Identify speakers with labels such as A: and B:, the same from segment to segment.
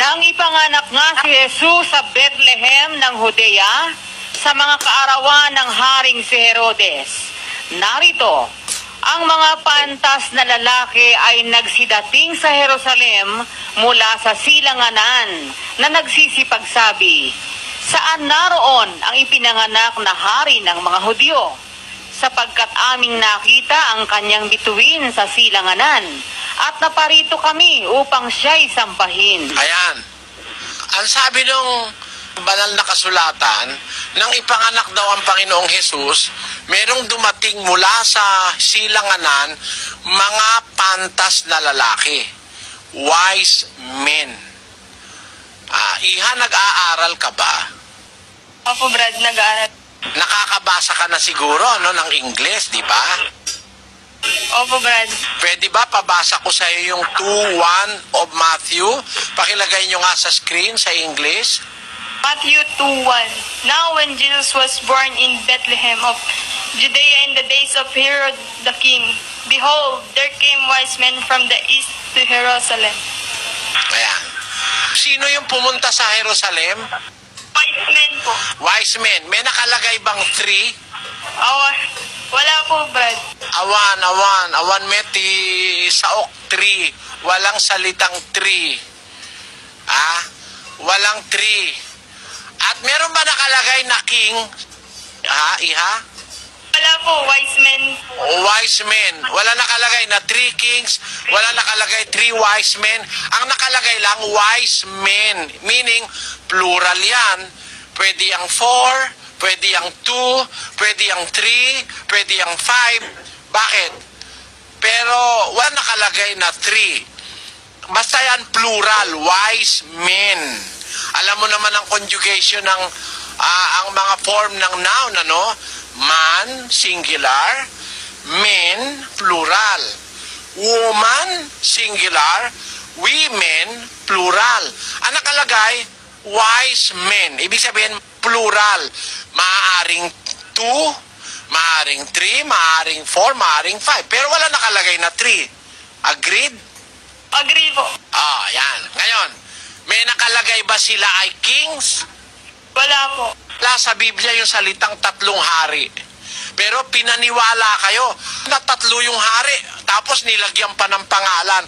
A: Nang ipanganak nga si Jesus sa Bethlehem ng Judea sa mga kaarawan ng Haring si Herodes, narito, ang mga pantas na lalaki ay nagsidating sa Jerusalem mula sa silanganan na nagsisipagsabi, Saan naroon ang ipinanganak na hari ng mga Hudyo? sapagkat aming nakita ang kanyang bituin sa silanganan at naparito kami upang siya'y sampahin.
B: Ayan. Ang sabi nung banal na kasulatan, nang ipanganak daw ang Panginoong Hesus, merong dumating mula sa silanganan mga pantas na lalaki. Wise men. Ah, iha, nag-aaral ka ba?
C: Opo, Brad, nag-aaral.
B: Nakakabasa ka na siguro no, ng Ingles, di ba?
C: Opo, Brad.
B: Pwede ba pabasa ko sa iyo yung 2.1 of Matthew? Pakilagay nyo nga sa screen sa English.
C: Matthew 2.1 Now when Jesus was born in Bethlehem of Judea in the days of Herod the king, behold, there came wise men from the east to Jerusalem.
B: Ayan. Sino yung pumunta sa Jerusalem?
C: Wise men po.
B: Wise men. May nakalagay bang three?
C: Awa, wala po, Brad.
B: Awan, awan, awan meti saok tree. Walang salitang tree. Ah? Walang tree. At meron ba nakalagay na king? Ha, iha?
C: Wala po, wise men.
B: wise men. Wala nakalagay na three kings, wala nakalagay three wise men. Ang nakalagay lang, wise men. Meaning, plural yan. Pwede ang four, pwede ang two, pwede ang three, pwede ang five. Bakit? Pero wala nakalagay na three. Basta yan plural, wise men. Alam mo naman ang conjugation ng ah, ang mga form ng noun, ano? Man, singular. Men, plural. Woman, singular. Women, plural. Ang nakalagay, wise men. Ibig sabihin, plural. Maaaring two, maaaring three, maaaring four, maaaring five. Pero wala nakalagay na three. Agreed?
C: Agree po.
B: Ah, yan. Ngayon, may nakalagay ba sila ay kings?
C: Wala po.
B: Wala sa Biblia yung salitang tatlong hari. Pero pinaniwala kayo na tatlo yung hari. Tapos nilagyan pa ng pangalan.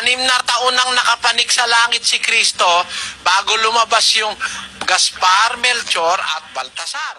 B: Anim na taon nang nakapanik sa langit si Kristo bago lumabas yung Gaspar, Melchor at Baltasar.